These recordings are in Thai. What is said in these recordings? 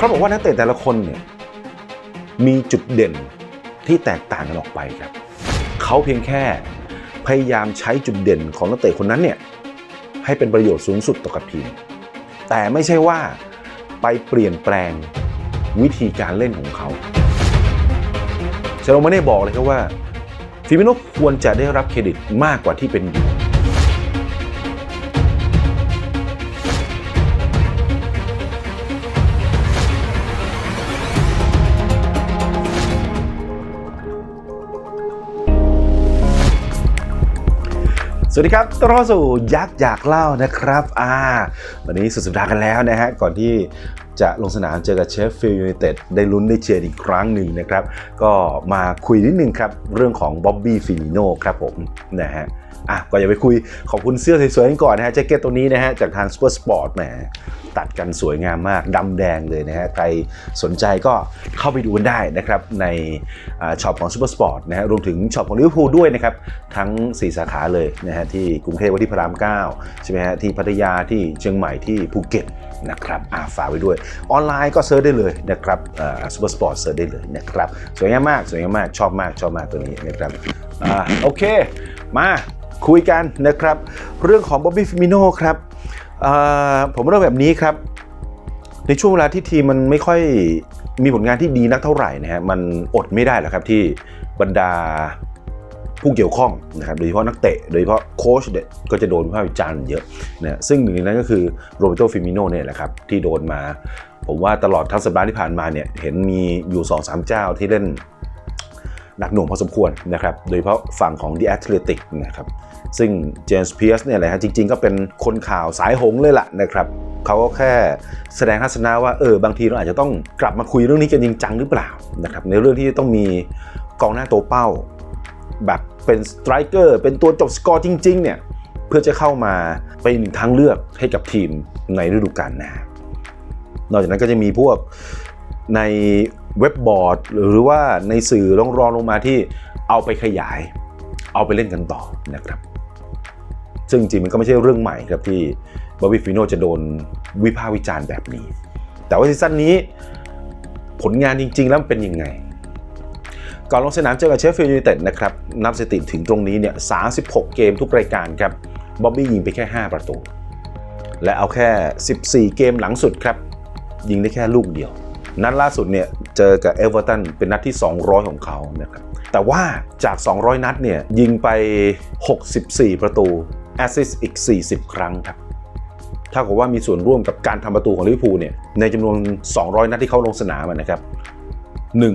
เขาบอกว่านักเตะแต่ละคนเนี่ยมีจุดเด่นที่แตกต่างกันออกไปครับ เขาเพียงแค่พยายามใช้จุดเด่นของนักเตะคนนั้นเนี่ยให้เป็นประโยชน์สูงสุดต่อกับทีม แต่ไม่ใช่ว่าไปเปลี่ยนแปลงวิธีการเล่นของเขาเชโรมาเน่บอกเลยครับว่าฟิมิโนควรจะได้รับเครดิตมากกว่าที่เป็นอยู่ วัสดีครับต้อนรับสู่ยักษ์อยากเล่านะครับอ่าวันนี้สุดสัปดาห์กันแล้วนะฮะ ก่อนที่จะลงสนามเจอกับเชฟฟิลด์ยูไนเต็ดได้ลุ้นได้เชียร์อีกครั้งหนึ่งนะครับ ก็มาคุยนิดนึงครับ เรื่องของบ๊อบบี้ฟิลิโน่ครับผมนะฮะ อะก็อย่าไปคุยขอบคุณเสื้อสวยๆกันก่อนนะฮะแจ็คเก็ตตัวนี้นะฮะจากทาง Super Sport แหมตัดกันสวยงามมากดำแดงเลยนะฮะใครสนใจก็เข้าไปดูกันได้นะครับในช็อปของ Super Sport นะฮะรวมถึงช็อปของลิเวอร์พูลด้วยนะครับ ทั้ง 4 สาขาเลยนะฮะที่กรุงเทพว่าที่พระราม 9 ใช่ไหมฮะที่พัทยาที่เชียงใหม่ที่ภูเก็ตนะครับอ่าฝากไว้ด้วย ออนไลน์ก็เซิร์ชได้เลยนะครับซูเปอร์สปอร์ตเซิร์ชได้เลยนะครับ สวยงามมาก สวยงามมาก ชอบมาก ชอบมากตัวนี้นะครับอ่าโอเค มา คุยกันนะครับ เรื่องของบ๊อบบี้ฟิมิโน่ครับผมเริ่มแบบนี้ครับ ในช่วงเวลาที่ทีมมันไม่ค่อยมีผลงานที่ดีนักเท่าไหร่นะฮะมันอดไม่ได้หรอกครับที่บรรดาผู้เกี่ยวข้องนะครับโดยเฉพาะนักเตะ โดยเฉพาะโค้ชเนี่ยก็จะโดนวิพากษ์วิจารณ์เยอะนะซึ่งหนึ่งในนั้นก็คือโรเบโตฟิมิโน่เนี่ยแหละครับที่โดนมา ผมว่าตลอดทั้งสัปดาห์ที่ผ่านมาเนี่ยเห็นมีอยู่ 2-3 เจ้าที่เล่นหนักหน่วงพอสมควรนะครับ โดยเฉพาะฝั่งของ The Athletic นะครับ ซึ่งเจมส์เพียร์สเนี่ยแหละฮะจริงๆ ก็เป็นคนข่าวสายหงเลยล่ะนะครับเขาก็แค่แสดงทัศนะว่าเออบางทีเราอาจจะต้องกลับมาคุยเรื่องนี้กันจริงจังหรือเปล่านะครับในเรื่องที่ต้องมีกองหน้าตัวเป้า แบบเป็นสไตรเกอร์เป็นตัวจบสกอร์จริงๆเนี่ยเพื่อจะเข้ามาเป็นหนึ่งทางเลือกให้กับทีมในฤดูกาลหน้านอกจากนั้นก็จะมีพวกในเว็บบอร์ด หรือว่าในสื่อรองรองลงมาที่เอาไปขยาย เอาไปเล่นกันต่อนะครับ ซึ่งจริงๆมันก็ไม่ใช่เรื่องใหม่ครับที่บอบบี้ฟิโนจะโดนวิพากษ์วิจารณ์แบบนี้ แต่ว่าซีซั่นนี้ผลงานจริง ๆ แล้วมันเป็นยังไง ก่อนลงสนามเจอกับเชฟฟิลด์ยูไนเต็ดนะครับนับสถิติถึงตรงนี้เนี่ย 36 เกมทุกรายการครับบ๊อบบี้ยิงไปแค่ 5 ประตู และเอาแค่ 14 เกมหลังสุดครับ ยิงได้แค่ลูกเดียว นัดล่าสุดเนี่ยเจอกับเอเวอร์ตันเป็นนัดที่ 200 ของเขานะครับแต่ว่าจาก 200 นัดเนี่ยยิงไป 64 ประตู แอสซิสอีก 40 ครั้งครับถ้ากับว่ามีส่วนร่วมกับการทำประตูของลิเวอร์พูลเนี่ยในจำนวน 200 นัดที่เขาลงสนามนะครับ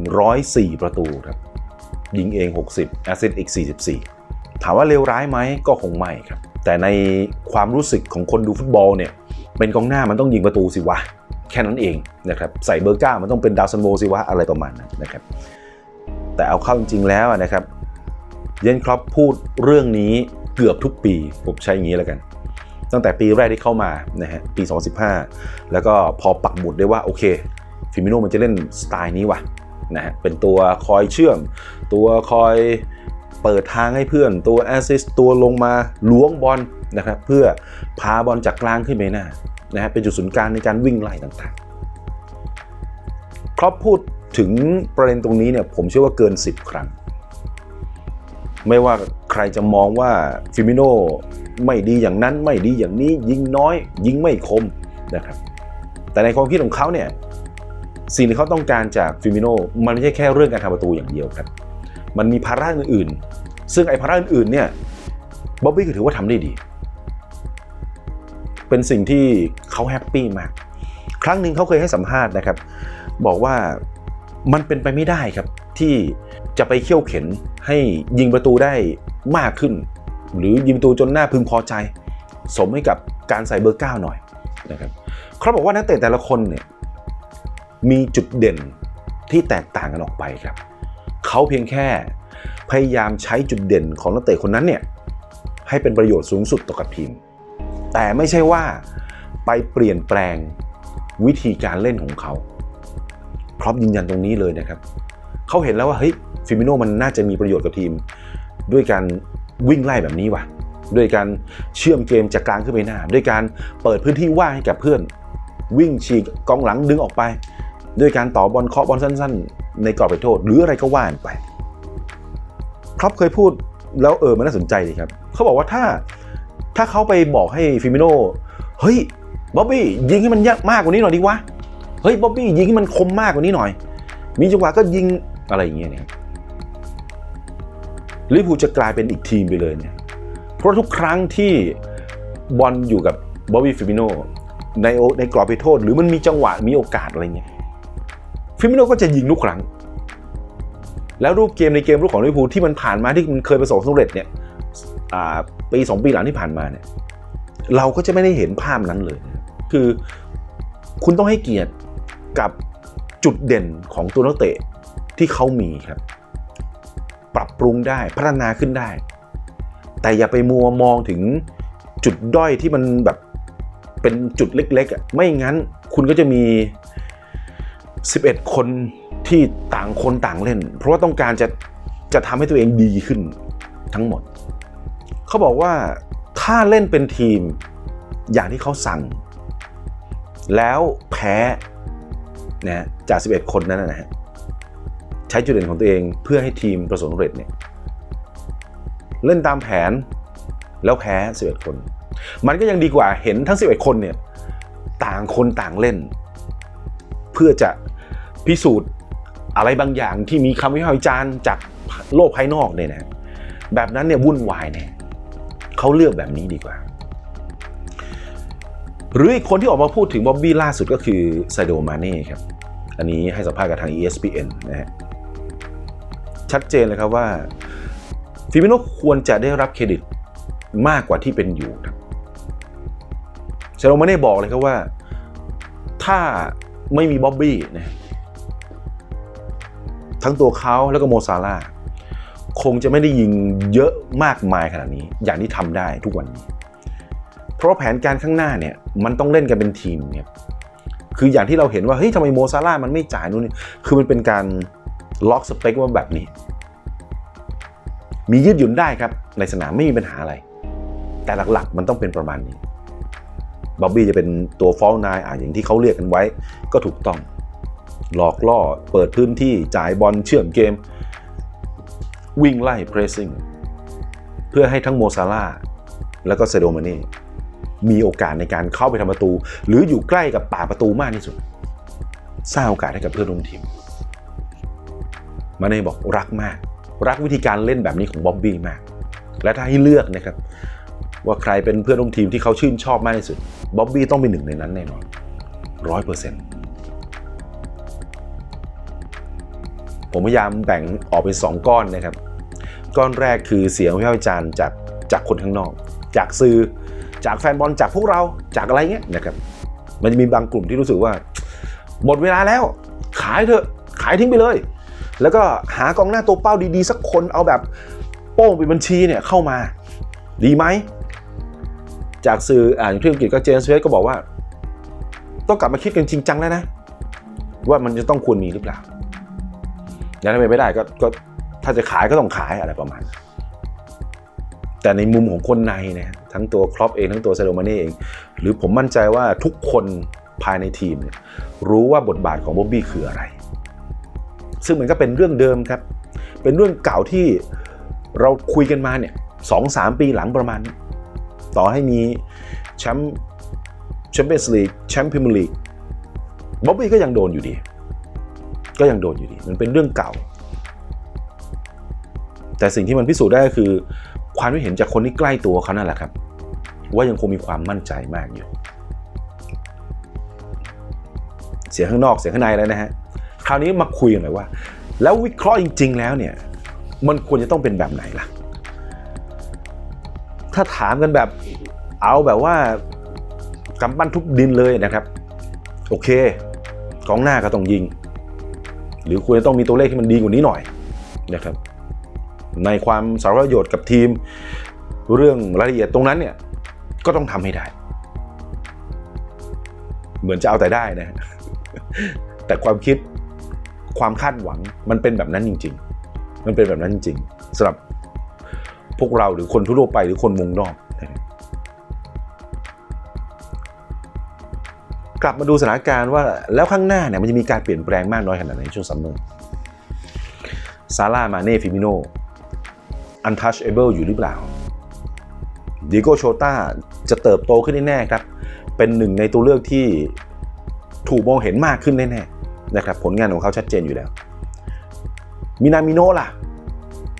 104 ประตูครับ ยิงเอง 60 แอสซิสอีก 44 ถามว่าเลวร้ายไหมก็คงไม่ครับ แต่ในความรู้สึกของคนดูฟุตบอลเนี่ยเป็นกองหน้ามันต้องยิงประตูสิวะ แค่นั้นเองนะครับใส่เบอร์เก้ามันต้องเป็นดาวซันโวสิวะอะไรประมาณนั้นนะครับแต่เอาเข้าจริงๆแล้วนะครับเยนครอปพูดเรื่องนี้ กือบทุกปีผมใช้อย่างนี้แล้วกัน ตั้งแต่ปีแรกที่เข้ามานะฮะปี 2015 แล้วก็พอปักหมุดได้ว่าโอเคฟิมิโนมันจะเล่นสไตล์นี้ว่ะนะฮะเป็นตัวคอยเชื่อม ตัวคอยเปิดทางให้เพื่อนตัวแอสซิสตัวลงมาล้วงบอลนะครับเพื่อพาบอลจากกลางขึ้นไปหน้านะฮะเป็นจุดศูนย์กลางในการวิ่งไล่ต่างๆ ครอปพูดถึงประเด็นตรงนี้เนี่ยผมเชื่อว่าเกิน 10 ครั้ง ไม่ว่าใครจะมองว่าฟิมิโนไม่ดีอย่างนั้นไม่ดีอย่างนี้ยิงน้อย ยิงไม่คมนะครับ แต่ในความคิดของเขาเนี่ยสิ่งที่เขาต้องการจากฟิมิโนมันไม่ใช่แค่เรื่องการทำประตูอย่างเดียวครับ มันมีภาระอื่นๆ ซึ่งไอ้ภาระอื่นๆเนี่ยบ๊อบบี้ก็ถือว่าทำได้ดี เป็นสิ่งที่เขาแฮปปี้มาก ครั้งหนึ่งเขาเคยให้สัมภาษณ์นะครับ บอกว่ามันเป็นไปไม่ได้ครับ ที่จะไปเขี่ยวเข็นให้ยิงประตูได้มากขึ้น หรือยิงประตูจนหน้าพึงพอใจ สมให้กับการใส่เบอร์เก้าหน่อยนะครับเขาบอกว่านักเตะแต่ละคนเนี่ยมีจุดเด่นที่แตกต่างกันออกไปครับ เขาเพียงแค่พยายามใช้จุดเด่นของนักเตะคนนั้นเนี่ยให้เป็นประโยชน์สูงสุดต่อกับทีม แต่ไม่ใช่ว่าไปเปลี่ยนแปลงวิธีการเล่นของเขาครอปยืนยันตรงนี้เลยนะครับ เขาเห็นแล้วว่าเฮ้ยฟิมิโนมันน่าจะมีประโยชน์กับทีม ด้วยการวิ่งไล่แบบนี้ว่ะ ด้วยการเชื่อมเกมจากกลางขึ้นไปหน้า ด้วยการเปิดพื้นที่ว่างให้กับเพื่อน วิ่งฉีกกองหลังดึงออกไป ด้วยการต่อบอลเคาะบอลสั้น ๆ ในกรอบไปโทษ หรืออะไรก็ว่านไปครับเคยพูดแล้วเออมันน่าสนใจดีครับเขาบอกว่าถ้าถ้าเขาไปบอกให้ฟิมิโนเฮ้ยบ๊อบบี้ยิงให้มันยากมากกว่านี้หน่อยดีวะเฮ้ยบ๊อบบี้ยิงให้มันคมมากกว่านี้หน่อย มีจังหวะก็ยิง อะไรอย่างเงี้ยเนี่ยลิเวอร์พูลจะกลายเป็นอีกทีมไปเลยเนี่ย เพราะทุกครั้งที่บอลอยู่กับบ๊อบบี้ฟิมิโนในโอในกรอบไปโทษ หรือมันมีจังหวะมีโอกาสอะไรเงี้ยฟิมิโนก็จะยิงทุกครั้ง แล้วรูปเกมในเกมรูปของลิเวอร์พูลที่มันผ่านมาที่มันเคยประสบสำเร็จเนี่ยปีสองปีหลังที่ผ่านมาเนี่ยเราก็จะไม่ได้เห็นภาพนั้นเลย คือคุณต้องให้เกียรติกับจุดเด่นของตัวนักเตะ ที่เขามีครับ ปรับปรุงได้พัฒนาขึ้นได้ แต่อย่าไปมัวมองถึงจุดด้อยที่มันแบบเป็นจุดเล็กๆอะไม่งั้นคุณก็จะมี 11 คนที่ต่างคนต่างเล่น เพราะว่าต้องการจะจะทำให้ตัวเองดีขึ้นทั้งหมด เขาบอกว่าถ้าเล่นเป็นทีมอย่างที่เขาสั่ง แล้วแพ้นะจาก 11 คนนั้นนะฮะ ใช้จุดเด่นของตัวเองเพื่อให้ทีมประสบความสำเร็จเนี่ยเล่นตามแผนแล้วแพ้ 11 คน มันก็ยังดีกว่าเห็นทั้ง 11 คนเนี่ยต่างคนต่างเล่น เพื่อจะพิสูจน์อะไรบางอย่างที่มีคำวิพากษ์วิจารณ์จากโลกภายนอกเนี่ยนะแบบนั้นเนี่ยวุ่นวายเนี่ยเขาเลือกแบบนี้ดีกว่า หรืออีกคนที่ออกมาพูดถึงบ๊อบบี้ล่าสุดก็คือไซโดมาเน่ครับ อันนี้ให้สัมภาษณ์กับทาง ESPN นะฮะ ชัดเจนเลยครับว่าฟิมิโนควรจะได้รับเครดิตมากกว่าที่เป็นอยู่ครับไซโดมาเน่บอกเลยครับว่า ถ้าไม่มีบ๊อบบี้นะทั้งตัวเขาแล้วก็โมซาร่าคงจะไม่ได้ยิงเยอะมากมายขนาดนี้ อย่างที่ทำได้ทุกวันนี้ เพราะแผนการข้างหน้าเนี่ย มันต้องเล่นกันเป็นทีมเนี่ยคืออย่างที่เราเห็นว่าเฮ้ยทำไมโมซาร่ามันไม่จ่ายนู่นนี่คือมันเป็นการ ล็อกสเปคว่าแบบนี้ มียืดหยุ่นได้ครับ ในสนามไม่มีปัญหาอะไร แต่หลักๆ มันต้องเป็นประมาณนี้บ๊อบบี้จะเป็นตัวฟอลนายอะอย่างที่เขาเรียกกันไว้ ก็ถูกต้อง หลอกล่อเปิดพื้นที่จ่ายบอลเชื่อมเกม วิ่งไล่เพรสซิ่งเพื่อให้ทั้งโมซาร่าแล้วก็เซโดมาน่มีโอกาสในการเข้าไปทำประตู หรืออยู่ใกล้กับป่ากประตูมากที่สุดสร้างโอกาสให้กับเพื่อนร่วมทีม มาเน่บอกรักมาก รักวิธีการเล่นแบบนี้ของบ๊อบบี้มาก และถ้าให้เลือกนะครับ ว่าใครเป็นเพื่อนร่วมทีมที่เขาชื่นชอบมากที่สุดบ๊อบบี้ต้องเป็นหนึ่งในนั้นแน่นอนร้อยเปอร์เซ็นต์ผมพยายามแบ่งออกเป็นสองก้อนนะครับ ก้อนแรกคือเสียงวิพากษ์วิจารณ์จากจากคนข้างนอก จากสื่อจากแฟนบอลจากพวกเราจากอะไรเงี้ยนะครับ มันจะมีบางกลุ่มที่รู้สึกว่า หมดเวลาแล้ว ขายเถอะขายทิ้งไปเลย แล้วก็หากองหน้าตัวเป้าดีๆ สักคนเอาแบบโป้งเป็นบัญชีเนี่ยเข้ามา ดีไหม จากสื่ออ่านที่อังกฤษก็เจนสเวสก็บอกว่า ต้องกลับมาคิดกันจริงจังแล้วนะ ว่ามันจะต้องควรมีหรือเปล่าแล้วถ้าเป็นไม่ได้ก็ก็ถ้าจะขายก็ต้องขายอะไรประมาณ แต่ในมุมของคนในเนี่ยทั้งตัวครอปเองทั้งตัวซโดมาน่เอง หรือผมมั่นใจว่าทุกคนภายในทีมเนี่ยรู้ว่าบทบาทของบ๊อบบี้คืออะไร ซึ่งมันก็เป็นเรื่องเดิมครับ เป็นเรื่องเก่าที่เราคุยกันมาเนี่ยสองสามปีหลังประมาณ ต่อให้มีแชมป์แชมเปี้ยนส์ลีกแชมป์พรีเมียร์ลีกบ๊อบบี้ก็ยังโดนอยู่ดี ก็ยังโดนอยู่ดี มันเป็นเรื่องเก่า แต่สิ่งที่มันพิสูจน์ได้ก็คือ ความคิดเห็นจากคนที่ใกล้ตัวเขานั่นแหละครับ ว่ายังคงมีความมั่นใจมากอยู่ เสียงข้างนอกเสียงข้างในแล้วนะฮะ ราวนี้มาคุยกันหน่อยว่า แล้ววิเคราะห์จริง ๆ แล้วเนี่ย มันควรจะต้องเป็นแบบไหนล่ะ ถ้าถามกันแบบเอาแบบว่ากำปั้นทุบดินเลยนะครับ โอเคกองหน้าก็ต้องยิง หรือควรจะต้องมีตัวเลขที่มันดีกว่านี้หน่อยนะครับ ในความสารประโยชน์กับทีม เรื่องรายละเอียดตรงนั้นเนี่ยก็ต้องทำให้ได้ เหมือนจะเอาแต่ได้นะ แต่ความคิด ความคาดหวังมันเป็นแบบนั้นจริง ๆ มันเป็นแบบนั้นจริงๆสำหรับพวกเราหรือคนทั่วไปหรือคนวงนอกกลับมาดูสถานการณ์ว่าแล้วข้างหน้าเนี่ยมันจะมีการเปลี่ยนแปลงมากน้อยขนาดไหนในช่วงซัมเมอร์ซาร่ามาเน่ฟิมิโน untouchable อยู่หรือเปล่าดิโกโชต้าจะเติบโตขึ้นแน่ๆครับ เป็นหนึ่งในตัวเลือกที่ถูกมองเห็นมากขึ้นแน่ๆ นะครับผลงานของเขาชัดเจนอยู่แล้ว มินามิโนล่ะ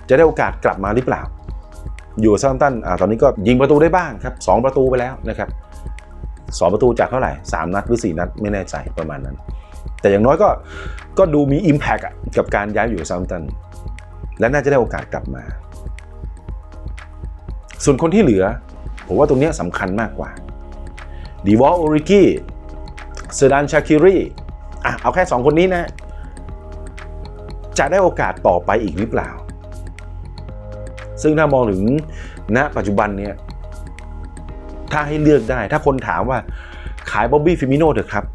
จะได้โอกาสกลับมาหรือเปล่า อยู่ซัมตันอ่าตอนนี้ก็ยิงประตูได้บ้างครับสองประตูไปแล้วนะครับสองประตูจากเท่าไหร่สามนัดหรือสี่นัดไม่แน่ใจประมาณนั้น แต่อย่างน้อยก็ก็ดูมี Impact อะกับการย้ายอยู่ซัมตัน และน่าจะได้โอกาสกลับมา ส่วนคนที่เหลือ ผมว่าตรงนี้สำคัญมากกว่าดีวอลโอริกี้เซดานชาคิรี อะเอาแค่สองคนนี้นะ จะได้โอกาสต่อไปอีกหรือเปล่า ซึ่งถ้ามองถึงณปัจจุบันเนี่ยถ้าให้เลือกได้ ถ้าคนถามว่าขายบ๊อบบี้ฟิมิโนเถอะครับ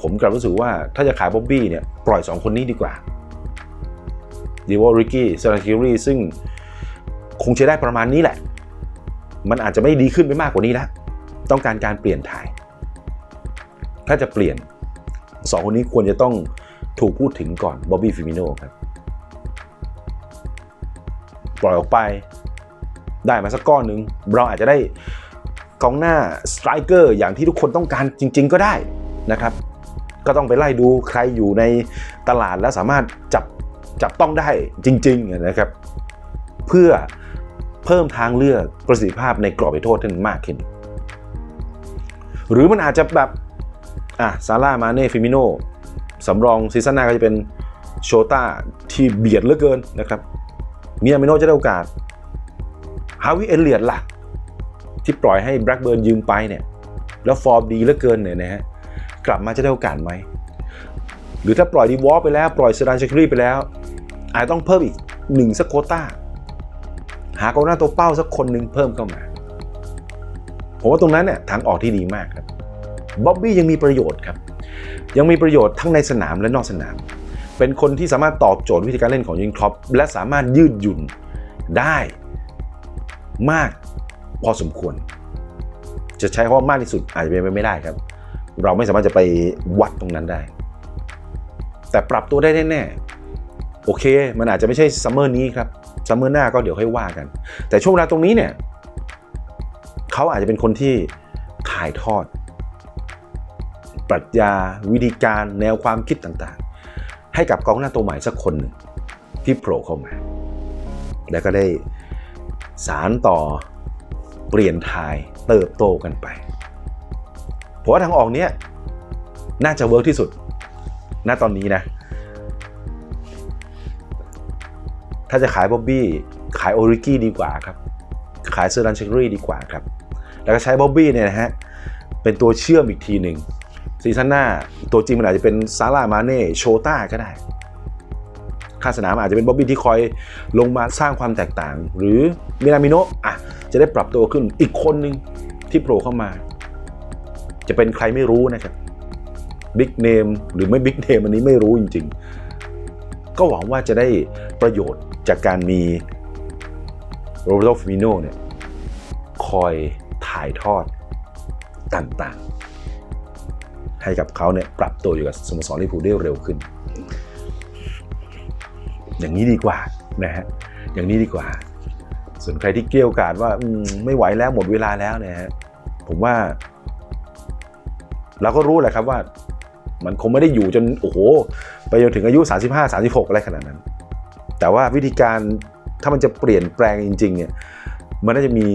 ผมกลับรู้สึกว่าถ้าจะขายบ๊อบบี้เนี่ยปล่อย 2 คนนี้ดีกว่าดีวอริกี้เซราคิรีซึ่งคงจะได้ประมาณนี้แหละ มันอาจจะไม่ดีขึ้นไปมากกว่านี้แล้ว ต้องการการเปลี่ยนถ่าย ถ้าจะเปลี่ยน 2คนนี้ควรจะต้องถูกพูดถึงก่อนบ๊อบบี้ฟิมิโนครับปล่อยออกไป ได้มาสักก้อนหนึ่งเราอาจจะได้กองหน้าสไตรเกอร์อย่างที่ทุกคนต้องการจริง ๆ ก็ได้นะครับ ก็ต้องไปไล่ดูใครอยู่ในตลาดแล้วสามารถจับจับต้องได้จริงๆนะครับ เพื่อเพิ่มทางเลือกประสิทธิภาพในกรอบไปโทษที่มากขึ้น หรือมันอาจจะแบบ อะซาร่ามาเน่ฟิมิโนสำรองซีซั่นหน้าก็จะเป็นโชต้าที่เบียดเหลือเกินนะครับเมิยมิโนจะได้โอกาสฮาวิเอเลียดล่ะ ที่ปล่อยให้แบล็กเบิร์นยืมไปเนี่ยแล้วฟอร์มดีเหลือเกินเนี่ยนะฮะกลับมาจะได้โอกาสไหม หรือถ้าปล่อยดีวอลไปแล้ว ปล่อยเซดานเชครีไปแล้ว อาจต้องเพิ่มอีกหนึ่งสักโคต้า หากองหน้าตัวเป้าสักคนหนึ่งเพิ่มเข้ามา ผมว่าตรงนั้นเนี่ยทางออกที่ดีมากครับ บ๊อบบี้ยังมีประโยชน์ครับ ยังมีประโยชน์ทั้งในสนามและนอกสนาม เป็นคนที่สามารถตอบโจทย์วิธีการเล่นของยูนครอปและสามารถยืดหยุ่นได้มากพอสมควร จะใช้คำว่ามากที่สุดอาจจะเป็นไปไม่ได้ครับ เราไม่สามารถจะไปวัดตรงนั้นได้ แต่ปรับตัวได้แน่ๆโอเค มันอาจจะไม่ใช่ซัมเมอร์นี้ครับซัมเมอร์หน้าก็เดี๋ยวค่อยว่ากัน แต่ช่วงเวลาตรงนี้เนี่ยเขาอาจจะเป็นคนที่ถ่ายทอด ปรัชญา วิธีการแนวความคิดต่างๆ ให้กับกองหน้าตัวใหม่สักคนหนึ่งที่โผล่เข้ามา แล้วก็ได้สารต่อเปลี่ยนทายเติบโตกันไปผมว่าทางออกเนี้ยน่าจะเวิร์กที่สุด ณ ตอนนี้นะ ถ้าจะขายบ๊อบบี้ ขายโอริกี้ดีกว่าครับ ขายเซอร์รันเชครีดีกว่าครับ แล้วก็ใช้บ๊อบบี้เนี่ยนะฮะ เป็นตัวเชื่อมอีกทีหนึ่ง ซีซั่นหน้า ตัวจริงมันอาจจะเป็นซาร่ามาเน่โชต้าก็ได้ข้าสนามอาจจะเป็นบ๊อบบี้ที่คอยลงมาสร้างความแตกต่าง หรือมินามิโนะอะจะได้ปรับตัวขึ้นอีกคนหนึ่งที่โผล่เข้ามา จะเป็นใครไม่รู้นะครับบิ๊กเนมหรือไม่บิ๊กเนมอันนี้ไม่รู้จริง ๆ ก็หวังว่าจะได้ประโยชน์จากการมีโรเบโตฟิมิโนเนี่ยคอยถ่ายทอดต่างๆ ให้กับเขาเนี่ยปรับตัวอยู่กับสโมสรลิเวอร์พูลได้เร็วขึ้น อย่างนี้ดีกว่านะฮะอย่างนี้ดีกว่า ส่วนใครที่เกลี้ยวกล่อมว่าอมไม่ไหวแล้วหมดเวลาแล้วเนี่ยฮะผมว่าเราก็รู้แหละครับว่า มันคงไม่ได้อยู่จนโอ้โหไปจนถึงอายุ 35 36 อะไรขนาดนั้น แต่ว่าวิธีการถ้ามันจะเปลี่ยนแปลงจริง ๆ เนี่ยมันน่าจะมี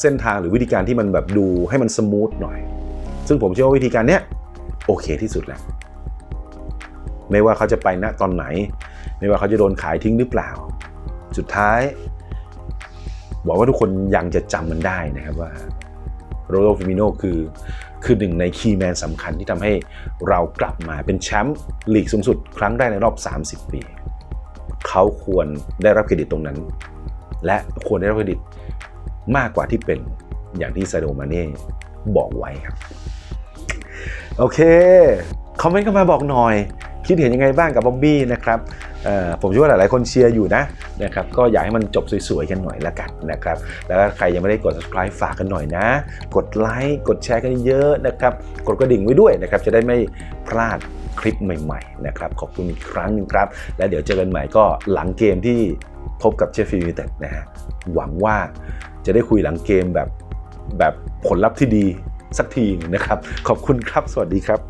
เส้นทางหรือวิธีการที่มันแบบดูให้มันสมูทหน่อย ซึ่งผมเชื่อว่าวิธีการเนี้ย โอเคที่สุดแล้ว ไม่ว่าเขาจะไปณตอนไหน ไม่ว่าเขาจะโดนขายทิ้งหรือเปล่า สุดท้ายบอกว่าทุกคนยังจะจำมันได้นะครับว่าโรโ f ฟิมิโนคือคือหนึ่งในคีย์แมนสำคัญที่ทำให้เรากลับมาเป็นแชมป์ลีกสูงสุดครั้งแรกในรอบ 30 ปี เขาควรได้รับเครดิตตรงนั้น และควรได้รับเครดิตมากกว่าที่เป็นอย่างที่ซาโดมาเน่บอกไว้ครับ โอเค คอมเมนต์เข้ามาบอกหน่อย คิดเห็นยังไงบ้างกับบ๊อบบี้นะครับผมเชื่อว่าหลาย ๆ คนเชียร์อยู่นะนะครับก็อยากให้มันจบสวย ๆ กันหน่อยละกันนะครับแล้วใครยังไม่ได้กด subscribe ฝากกันหน่อยนะ กดไลค์กดแชร์กันเยอะนะครับกดกระดิ่งไว้ด้วยนะครับจะได้ไม่พลาดคลิปใหม่ ๆ นะครับ ขอบคุณอีกครั้งหนึงครับ แล้วเดี๋ยวเจอกันใหม่ก็หลังเกมที่พบกับเชฟฟิลด์ยูไนเต็ดนะฮะหวังว่าจะได้คุยหลังเกมแบบแบบผลลัพธ์ที่ดี สักทีนะครับ ขอบคุณครับ สวัสดีครับ